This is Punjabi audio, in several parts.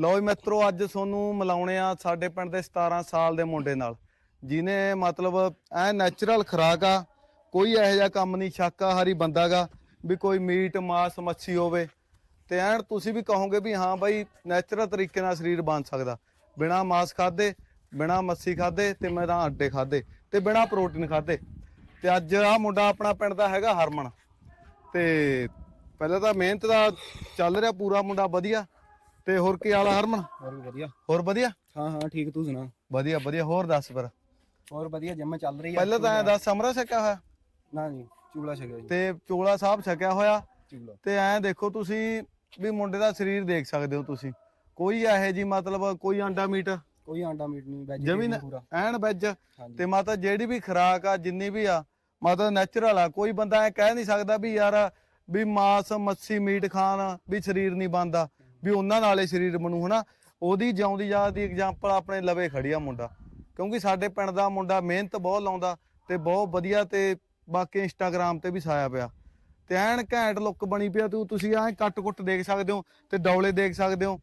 ਲਓ ਜੀ ਮਿੱਤਰੋ, ਅੱਜ ਤੁਹਾਨੂੰ ਮਿਲਾਉਣੇ ਆ ਸਾਡੇ ਪਿੰਡ ਦੇ 17 ਸਾਲ ਦੇ ਮੁੰਡੇ ਨਾਲ। ਜਿਨੇ ਮਤਲਬ ਐ ਨੈਚੁਰਲ ਖੁਰਾਕ ਆ, ਕੋਈ ਇਹੋ ਜਿਹਾ ਕੰਮ ਨਹੀਂ, ਸ਼ਾਕਾਹਾਰੀ ਬੰਦਾਗਾ ਵੀ ਕੋਈ ਮੀਟ, ਮਾਸ, ਮੱਛੀ ਹੋਵੇ। ਤੇ ਐਨ ਤੁਸੀਂ ਵੀ ਕਹੋਗੇ ਵੀ ਹਾਂ ਬਾਈ ਨੈਚੁਰਲ ਤਰੀਕੇ ਨਾਲ ਸਰੀਰ ਬਣ ਸਕਦਾ। ਬਿਨਾ ਮਾਸ ਖਾਦੇ ਬਿਨਾ ਮੱਛੀ ਖਾਦੇ ਤੇ ਮੈਂ ਤਾਂ ਅੰਡੇ ਖਾਦੇ ਤੇ ਬਿਨਾ ਪ੍ਰੋਟੀਨ ਖਾਦੇ ਤੇ ਅੱਜ ਆ ਮੁੰਡਾ ਆਪਣਾ ਪਿੰਡ ਦਾ ਹੈਗਾ ਹਰਮਨ। ਤੇ ਪਹਿਲਾਂ ਤਾਂ ਮਿਹਨਤ ਦਾ ਚੱਲ ਰਿਹਾ ਪੂਰਾ ਮੁੰਡਾ ਵਧੀਆ। ਤੇ ਹੋਰ ਕੀ ਹਾਲ ਆ ਹਰਮਨ? ਹੋਰ ਵੀ ਵਧੀਆ। ਹੋਰ ਵਧੀਆ? ਹਾਂ ਹਾਂ ਠੀਕ ਤੂੰ ਸੁਣਾ? ਵਧੀਆ ਵਧੀਆ ਹੋਰ ਦੱਸ ਫਿਰ। ਹੋਰ ਵਧੀਆ ਜਿੰਮ ਚੱਲ ਰਹੀ ਆ। ਪਹਿਲਾਂ ਤਾਂ ਐਂ ਦੱਸ ਸਮਰਾ ਛਕਿਆ ਹੋਇਆ? ਨਾ ਜੀ ਚੂਲਾ ਛਕਿਆ ਜੀ। ਤੇ ਚੋਲਾ ਸਾਹਿਬ ਛਕਿਆ ਹੋਇਆ? ਚੂਲਾ। ਤੇ ਐਂ ਦੇਖੋ ਤੁਸੀਂ ਵੀ ਮੁੰਡੇ ਦਾ ਸਰੀਰ ਦੇਖ ਸਕਦੇ ਹੋ ਤੁਸੀਂ। ਕੋਈ ਇਹੋ ਜੀ ਮਤਲਬ ਕੋਈ ਆਂਡਾ ਮੀਟ? ਕੋਈ ਆਂਡਾ ਮੀਟ ਨਹੀਂ ਵੈਜ ਜਮੀ ਨਾ- ਪੂਰਾ। ਐਨ ਵੈਜ ਹਾਂਜੀ। ਤੇ ਮਾਤਾ ਜਿਹੜੀ ਵੀ ਖੁਰਾਕ ਆ ਜਿੰਨੀ ਵੀ ਆ ਮਾਤਾ ਨੈਚੁਰਲ ਆ। ਕੋਈ ਬੰਦਾ ਐ ਕਹਿ ਨਹੀਂ ਸਕਦਾ ਵੀ ਯਾਰ ਵੀ ਮਾਸ ਮੱਛੀ ਮੀਟ ਖਾਣ ਵੀ ਸਰੀਰ ਨਹੀਂ ਬਣਦਾ। ਵੀ ਉਹਨਾਂ ਨਾਲੇ ਸਰੀਰ ਬਣੂ ਹਨਾ? ਉਹਦੀ ਜਿਉਂਦੀ ਯਾਦ ਦੀ ਐਗਜ਼ਾਮਪਲ ਆਪਣੇ ਲਵੇ ਖੜੀ ਆ ਮੁੰਡਾ। ਕਿਉਂਕਿ ਸਾਡੇ ਪਿੰਡ ਦਾ ਮੁੰਡਾ ਮਿਹਨਤ ਬਹੁਤ ਲਾਉਂਦਾ ਤੇ ਬਹੁਤ ਵਧੀਆ ਤੇ ਬਾਕੀ ਇੰਸਟਾਗ੍ਰam ਤੇ ਵੀ ਛਾਇਆ ਪਿਆ। ਤੇ ਐਨ ਘੈਂਟ ਲੁੱਕ ਬਣੀ ਪਿਆ ਤੂੰ ਤੁਸੀਂ ਐਂ ਕੱਟ ਕੁੱਟ ਦੇਖ ਸਕਦੇ ਹੋ ਤੇ ਡੌਲੇ ਦੇਖ ਸਕਦੇ ਹੋ।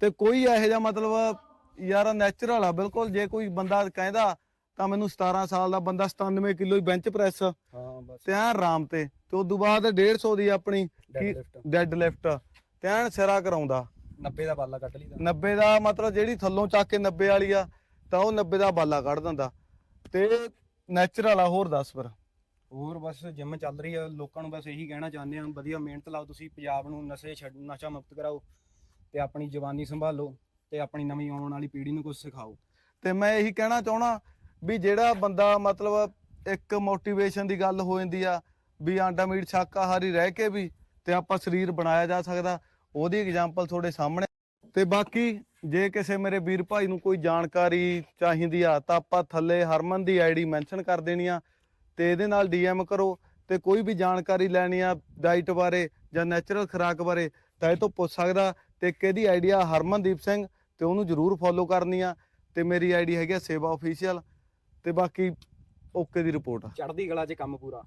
ਤੇ ਕੋਈ ਇਹੋ ਜਿਹਾ ਮਤਲਬ ਯਾਰ ਨੈਚੁਰਲ ਆ ਬਿਲਕੁਲ ਜੇ ਕੋਈ ਬੰਦਾ ਕਹਿੰਦਾ ਤਾਂ ਮੈਨੂੰ 17 ਸਾਲ ਦਾ ਬੰਦਾ 97 ਕਿਲੋ ਹੀ ਬੈਂਚ ਪ੍ਰੈਸ ਹਾਂ ਬਸ। ਤੇ ਐਨ ਆਰਾਮ ਤੇ ਤੇ ਉਦੋਂ ਬਾਅਦ 150 ਦੀ ਆਪਣੀ ਡੈਡ ਲਿਫਟ ਤੇ ਐਨ ਸਿਰਾ ਕਰਾਉਂਦਾ। 90 ਦਾ ਬਾਲਾ ਕੱਟ ਲਈਦਾ। 90 ਦਾ ਮਤਲਬ ਜਿਹੜੀ ਥੱਲੋਂ ਚੱਕ ਕੇ 90 ਵਾਲੀ ਆ ਤਾਂ ਉਹ 90 ਦਾ ਬਾਲਾ ਕੱਢ ਦਿੰਦਾ। ਤੇ ਨੈਚੁਰਲ ਆ ਹੋਰ ਦੱਸ ਫਿਰ। ਹੋਰ ਬਸ ਜਿੰਮ ਚੱਲ ਰਹੀ ਆ ਲੋਕਾਂ ਨੂੰ ਬਸ ਇਹੀ ਕਹਿਣਾ ਚਾਹੁੰਦੇ ਆ ਵਧੀਆ ਮਿਹਨਤ ਲਾਓ ਤੁਸੀਂ ਪੰਜਾਬ ਨੂੰ ਨਸ਼ੇ ਛੱਡ ਨਸ਼ਾ ਮੁਕਤ ਕਰਾਓ ਤੇ ਆਪਣੀ ਜਵਾਨੀ ਸੰਭਾਲੋ ਤੇ ਆਪਣੀ ਨਵੀਂ ਆਉਣ ਵਾਲੀ ਪੀੜ੍ਹੀ ਨੂੰ ਕੁਝ ਸਿਖਾਓ। ਤੇ ਮੈਂ ਇਹੀ ਕਹਿਣਾ ਚਾਹਣਾ ਵੀ ਜਿਹੜਾ ਬੰਦਾ ਮਤਲਬ ਇੱਕ ਮੋਟੀਵੇਸ਼ਨ ਦੀ ਗੱਲ ਹੋ ਜਾਂਦੀ ਆ ਵੀ ਆਂਡਾ ਮੀਟ ਸ਼ਾਕਾਹਾਰੀ ਰਹਿ ਕੇ ਵੀ ਤੇ ਆਪਾਂ ਸਰੀਰ ਬਣਾਇਆ ਜਾ ਸਕਦਾ ਉਹਦੀ ਐਗਜ਼ਾਮਪਲ ਤੁਹਾਡੇ ਸਾਹਮਣੇ। ਤੇ ਬਾਕੀ ਜੇ ਕਿਸੇ ਮੇਰੇ ਵੀਰ ਭਾਈ ਨੂੰ ਕੋਈ ਜਾਣਕਾਰੀ ਚਾਹੀਦੀ ਆ, ਤਾਂ ਆਪਾਂ ਥੱਲੇ ਹਰਮਨ ਦੀ ਆਈਡੀ ਮੈਂਸ਼ਨ ਕਰ ਦੇਣੀ ਆ ਤੇ ਇਹਦੇ ਨਾਲ ਡੀਐਮ ਕਰੋ ਤੇ ਕੋਈ ਵੀ ਜਾਣਕਾਰੀ ਲੈਣੀ ਆ ਡਾਈਟ ਬਾਰੇ ਜਾਂ ਨੈਚੁਰਲ ਖੁਰਾਕ ਬਾਰੇ, ਤਾਂ ਇਹ ਤੋਂ ਪੁੱਛ ਸਕਦਾ ਤੇ ਇੱਕ ਇਹਦੀ ਆਈਡੀ ਹਰਮਨਦੀਪ ਸਿੰਘ ਤੇ ਉਹਨੂੰ ਜਰੂਰ ਫੋਲੋ ਕਰਨੀ ਆ ਤੇ ਮੇਰੀ ਆਈਡੀ ਹੈਗੀ ਆ ਸੇਵਾ ਅਫੀਸ਼ੀਅਲ ਤੇ ਬਾਕੀ ਓਕੇ ਦੀ ਰਿਪੋਰਟ ਆ। ਚੜ੍ਹਦੀ ਕਲਾ 'ਚ ਕੰਮ ਪੂਰਾ।